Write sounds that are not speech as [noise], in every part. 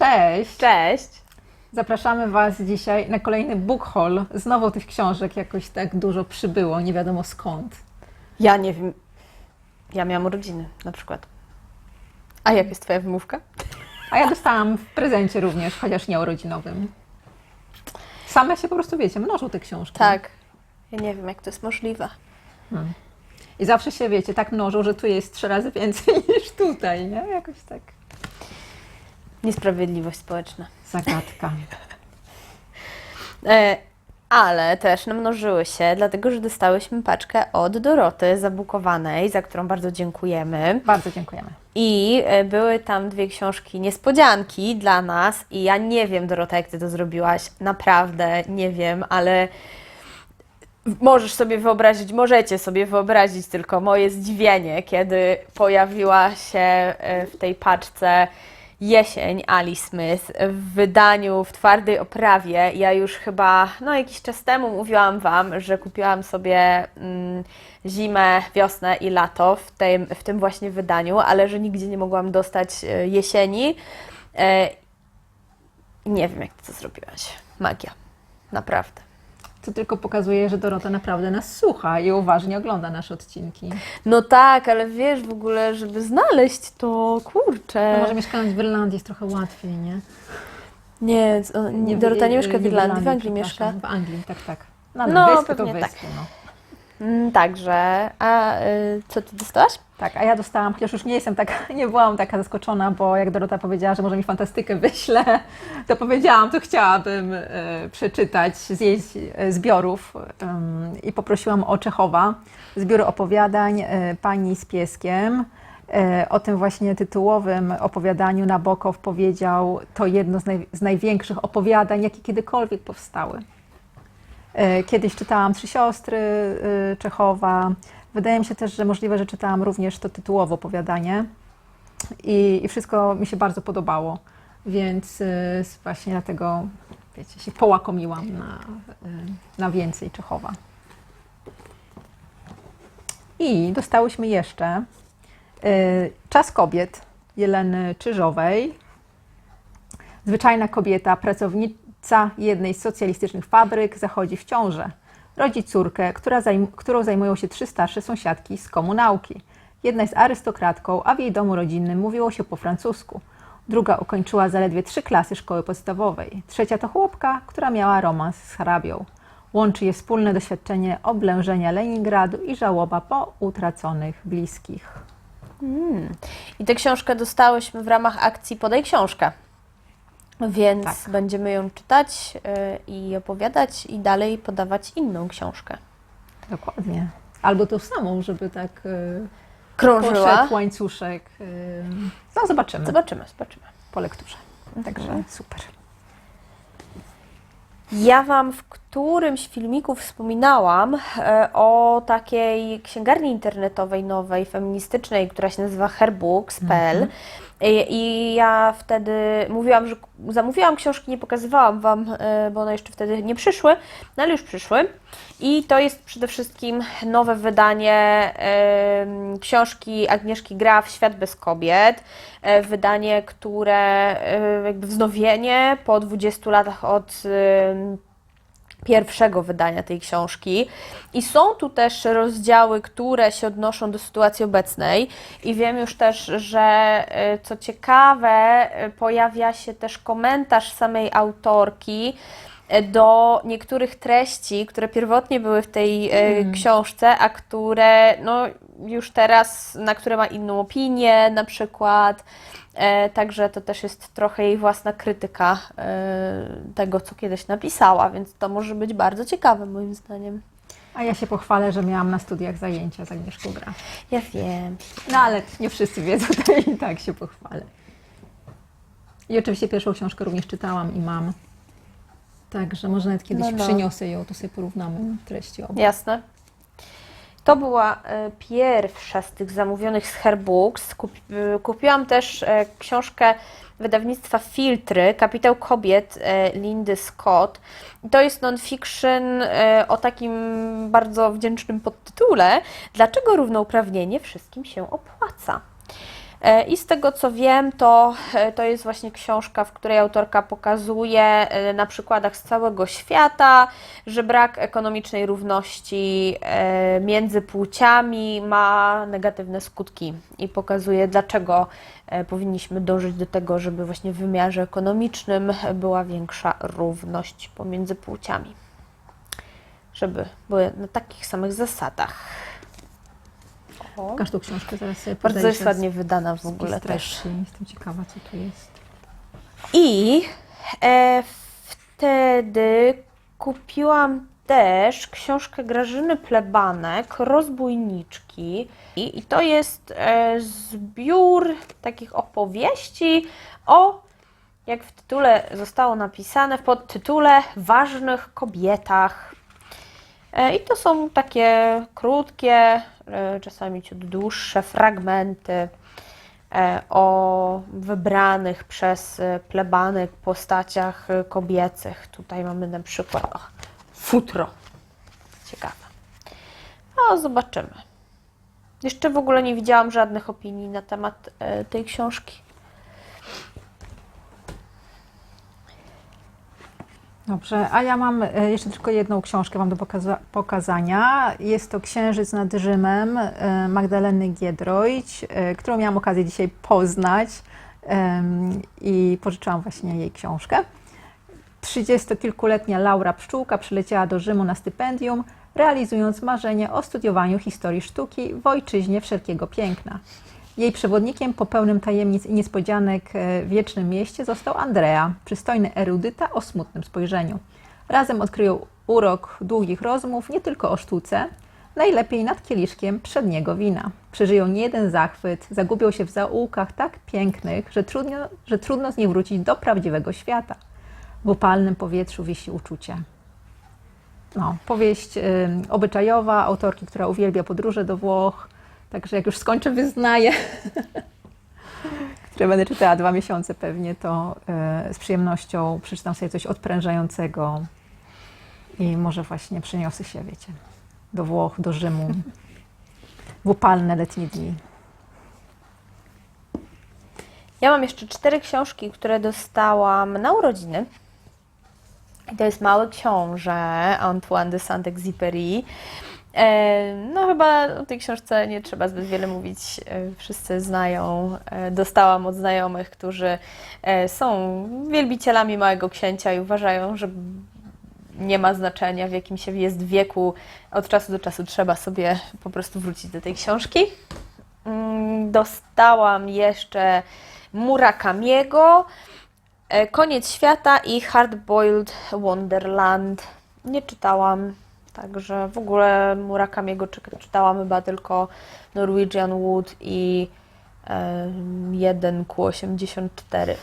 Cześć! Cześć! Zapraszamy Was dzisiaj na kolejny book haul. Znowu tych książek jakoś tak dużo przybyło, nie wiadomo skąd. Ja nie wiem. Ja miałam urodziny na przykład. A jak jest Twoja wymówka? A ja dostałam w prezencie również, chociaż nie urodzinowym. Same się po prostu, wiecie, mnożą te książki. Tak. Ja nie wiem, jak to jest możliwe. I zawsze się, wiecie, tak mnożą, że tu jest trzy razy więcej [laughs] niż tutaj, nie? Jakoś tak. Niesprawiedliwość społeczna. Zagadka. E, ale też namnożyły się, dlatego że dostałyśmy paczkę od Doroty zabukowanej, za którą bardzo dziękujemy. Bardzo dziękujemy. I e, były tam dwie książki niespodzianki dla nas. I ja nie wiem, Dorota, jak ty to zrobiłaś. Naprawdę nie wiem, ale możesz sobie wyobrazić, możecie sobie wyobrazić tylko moje zdziwienie, kiedy pojawiła się e, w tej paczce jesień Ali Smith w wydaniu w twardej oprawie. Ja już chyba no, jakiś czas temu mówiłam Wam, że kupiłam sobie mm, zimę, wiosnę i lato w tym, w tym właśnie wydaniu, ale że nigdzie nie mogłam dostać e, jesieni. E, nie wiem, jak to zrobiłaś. Magia. Naprawdę. To tylko pokazuje, że Dorota naprawdę nas słucha i uważnie ogląda nasze odcinki. No tak, ale wiesz w ogóle, żeby znaleźć to, kurczę. No może mieszkając w Irlandii jest trochę łatwiej, nie? Nie, o, nie Dorota nie mieszka w Irlandii, w Anglii mieszka. W Anglii, tak, tak. No, No, no wyspy to pewnie wyspy, no. Mm, Także, a y, co ty dostałaś? Tak, a ja dostałam, chociaż już nie jestem taka, [laughs] nie byłam taka zaskoczona, bo jak Dorota powiedziała, że może mi fantastykę wyśle, [laughs] to powiedziałam, to chciałabym e, przeczytać z jej e, zbiorów i poprosiłam o Czechowa, zbiór opowiadań Pani z pieskiem. O tym właśnie tytułowym opowiadaniu Nabokow powiedział, to jedno z, naj, z największych opowiadań, jakie kiedykolwiek powstały. E, Kiedyś czytałam Trzy siostry y, Czechowa. Wydaje mi się też, że możliwe, że czytałam również to tytułowe opowiadanie i, i wszystko mi się bardzo podobało, więc y, właśnie dlatego, wiecie, się połakomiłam na, y, na więcej Czechowa. I dostałyśmy jeszcze Czas kobiet Jeleny Czyżowej. Zwyczajna kobieta, pracownica jednej z socjalistycznych fabryk, zachodzi w ciążę. Rodzi córkę, która zajm- którą zajmują się trzy starsze sąsiadki z komunałki. Jedna jest arystokratką, a w jej domu rodzinnym mówiło się po francusku. Druga ukończyła zaledwie trzy klasy szkoły podstawowej. Trzecia to chłopka, która miała romans z hrabią. Łączy je wspólne doświadczenie oblężenia Leningradu i żałoba po utraconych bliskich. I tę książkę dostałyśmy w ramach akcji Podaj książkę. Więc Tak. będziemy ją czytać y, i opowiadać i dalej podawać inną książkę. Dokładnie. Albo tą samą, żeby tak y, Krążyła. poszedł łańcuszek. y, No zobaczymy Zobaczymy, zobaczymy. po lekturze. Także super. Ja Wam w którymś filmiku wspominałam o takiej księgarni internetowej nowej, feministycznej, która się nazywa herbooks.pl. I, I ja wtedy mówiłam, że zamówiłam książki, nie pokazywałam Wam, e, bo one jeszcze wtedy nie przyszły, no ale już przyszły. I to jest przede wszystkim nowe wydanie książki Agnieszki Graf Świat bez kobiet. E, Wydanie, które e, jakby wznowienie po 20 latach od pierwszego wydania tej książki. I są tu też rozdziały, które się odnoszą do sytuacji obecnej. I wiem już też, że e, co ciekawe, e, pojawia się też komentarz samej autorki e, do niektórych treści, które pierwotnie były w tej e, książce, a które no, już teraz, na które ma inną opinię na przykład. E, Także to też jest trochę jej własna krytyka e, tego, co kiedyś napisała, więc to może być bardzo ciekawe moim zdaniem. A ja się pochwalę, że miałam na studiach zajęcia z Agnieszką Graf. Ja wiem. No ale nie wszyscy wiedzą, [laughs] to i tak się pochwalę. I oczywiście pierwszą książkę również czytałam i mam. Także może nawet kiedyś No, no. przyniosę ją, to sobie porównamy treści obu. Jasne. To była e, pierwsza z tych zamówionych z Herbooks. E, kupiłam też e, książkę wydawnictwa Filtry, Kapitał Kobiet Lindy Scott. To jest non-fiction o takim bardzo wdzięcznym podtytule Dlaczego równouprawnienie wszystkim się opłaca? E, I z tego co wiem, to, e, to jest właśnie książka, w której autorka pokazuje e, na przykładach z całego świata, że brak ekonomicznej równości między płciami ma negatywne skutki i pokazuje, dlaczego powinniśmy dążyć do tego, żeby właśnie w wymiarze ekonomicznym była większa równość pomiędzy płciami. Żeby były na takich samych zasadach. Pokaż tą książkę, zaraz sobie Bardzo jest ładnie wydana w ogóle też. Jestem ciekawa, co tu jest. I e, wtedy kupiłam też książkę Grażyny Plebanek, Rozbójniczki. I, i to jest e, zbiór takich opowieści o, jak w tytule zostało napisane, w podtytule Ważnych kobietach. E, I to są takie krótkie, czasami ciut dłuższe fragmenty e, o wybranych przez e, plebanek postaciach e, kobiecych. Tutaj mamy na przykład o, futro. Ciekawe. O, zobaczymy. Jeszcze w ogóle nie widziałam żadnych opinii na temat e, tej książki. Dobrze, a ja mam e, jeszcze tylko jedną książkę Wam do pokaza- pokazania. Jest to Księżyc nad Rzymem e, Magdaleny Giedroyć, e, którą miałam okazję dzisiaj poznać i pożyczyłam właśnie jej książkę. Trzydziestokilkuletnia Laura Pszczółka przyleciała do Rzymu na stypendium, realizując marzenie o studiowaniu historii sztuki w ojczyźnie wszelkiego piękna. Jej przewodnikiem po pełnym tajemnic i niespodzianek e, wiecznym mieście został Andrea, przystojny erudyta o smutnym spojrzeniu. Razem odkryją urok długich rozmów nie tylko o sztuce, najlepiej nad kieliszkiem przedniego wina. Przeżyją nie jeden zachwyt, zagubią się w zaułkach tak pięknych, że trudno, że trudno z nich wrócić do prawdziwego świata. W upalnym powietrzu wisi uczucie. No, powieść y, obyczajowa, autorki, która uwielbia podróże do Włoch. Także jak już skończę wyznaję, które będę czytała dwa miesiące pewnie, to y, z przyjemnością przeczytam sobie coś odprężającego i może właśnie przeniosę się, wiecie, do Włoch, do Rzymu w upalne letnie dni. Ja mam jeszcze cztery książki, które dostałam na urodziny. I to jest Mały Książę Antoine de Saint-Exupéry. E, No chyba o tej książce nie trzeba zbyt wiele mówić, e, wszyscy znają. E, Dostałam od znajomych, którzy są wielbicielami Małego Księcia i uważają, że nie ma znaczenia w jakim się jest wieku, od czasu do czasu trzeba sobie po prostu wrócić do tej książki. Mm, Dostałam jeszcze Murakamiego, Koniec świata i Hardboiled Wonderland. Nie czytałam, także w ogóle Murakamiego czy- czytałam chyba tylko Norwegian Wood i e, 1Q84,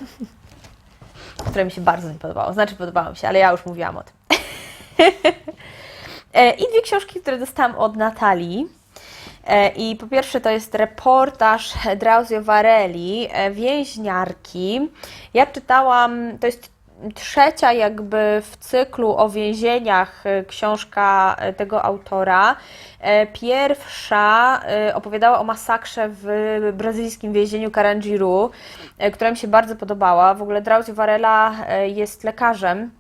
[laughs] które mi się bardzo nie podobało. Znaczy podobało mi się, ale ja już mówiłam o tym. [laughs] E, I dwie książki, które dostałam od Natalii. E, I po pierwsze to jest reportaż Drauzio Varelli, e, więźniarki. Ja czytałam, to jest trzecia jakby w cyklu o więzieniach e, książka e, tego autora. E, Pierwsza opowiadała o masakrze w brazylijskim więzieniu Carandiru, e, która mi się bardzo podobała. W ogóle Drauzio Varela jest lekarzem.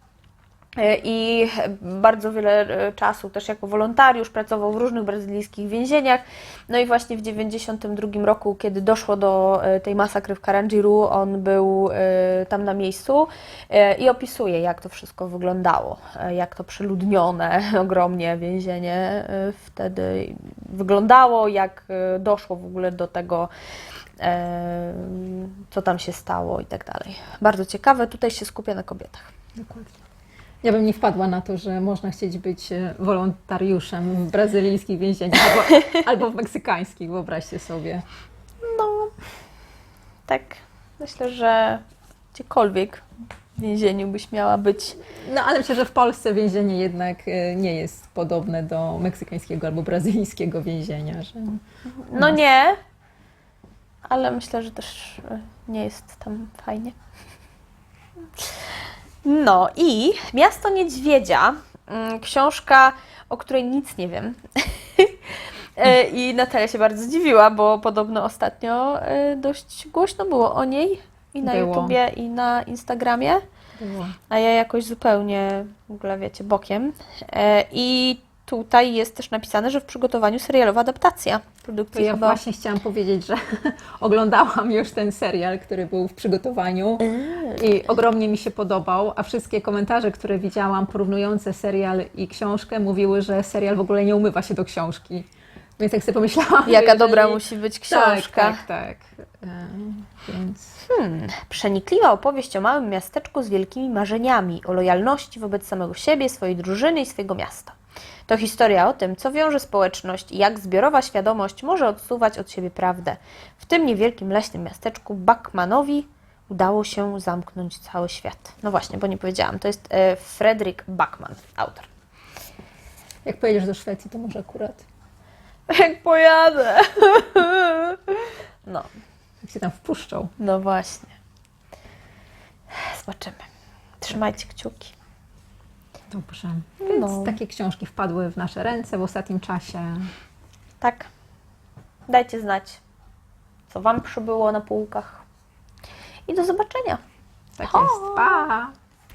I bardzo wiele e, czasu też jako wolontariusz pracował w różnych brazylijskich więzieniach. No i właśnie w 1992 roku, kiedy doszło do e, tej masakry w Carandiru, on był e, tam na miejscu e, i opisuje, jak to wszystko wyglądało, e, jak to przeludnione [laughs] ogromnie więzienie e, wtedy wyglądało, jak e, doszło w ogóle do tego, e, co tam się stało i tak dalej. Bardzo ciekawe, tutaj się skupia na kobietach. Dokładnie. Ja bym nie wpadła na to, że można chcieć być e, wolontariuszem w brazylijskich więzieniach albo, [laughs] albo w meksykańskich, wyobraźcie sobie. No, tak. Myślę, że gdziekolwiek w więzieniu byś miała być. No ale myślę, że w Polsce więzienie jednak e, nie jest podobne do meksykańskiego albo brazylijskiego więzienia. Że... No nie, ale myślę, że też e, nie jest tam fajnie. No i Miasto Niedźwiedzia, mm, książka, o której nic nie wiem. [laughs] E, I Natalia się bardzo zdziwiła, bo podobno ostatnio e, dość głośno było o niej i na Było. YouTubie, i na Instagramie. Było. A ja jakoś zupełnie w ogóle, wiecie, bokiem. E, I tutaj jest też napisane, że w przygotowaniu serialowa adaptacja produkcji ja chyba. właśnie chciałam powiedzieć, że [laughs] oglądałam już ten serial, który był w przygotowaniu i ogromnie mi się podobał, a wszystkie komentarze, które widziałam porównujące serial i książkę mówiły, że serial w ogóle nie umywa się do książki. Więc jak sobie pomyślałam, [laughs] Jaka jeżeli- dobra musi być książka. Tak, tak, tak. E, Więc Hmm, przenikliwa opowieść o małym miasteczku z wielkimi marzeniami, o lojalności wobec samego siebie, swojej drużyny i swojego miasta. To historia o tym, co wiąże społeczność i jak zbiorowa świadomość może odsuwać od siebie prawdę. W tym niewielkim leśnym miasteczku Bachmanowi udało się zamknąć cały świat. No właśnie, bo nie powiedziałam, to jest e, Fredrik Backman, autor. jak pojedziesz do Szwecji, to może akurat Jak pojadę! No, jak się tam wpuszczą. no właśnie. Zobaczymy. Trzymajcie kciuki. Dobrze. Więc No. takie książki wpadły w nasze ręce w ostatnim czasie. Tak. Dajcie znać, co Wam przybyło na półkach. I do zobaczenia. Tak jest. Pa!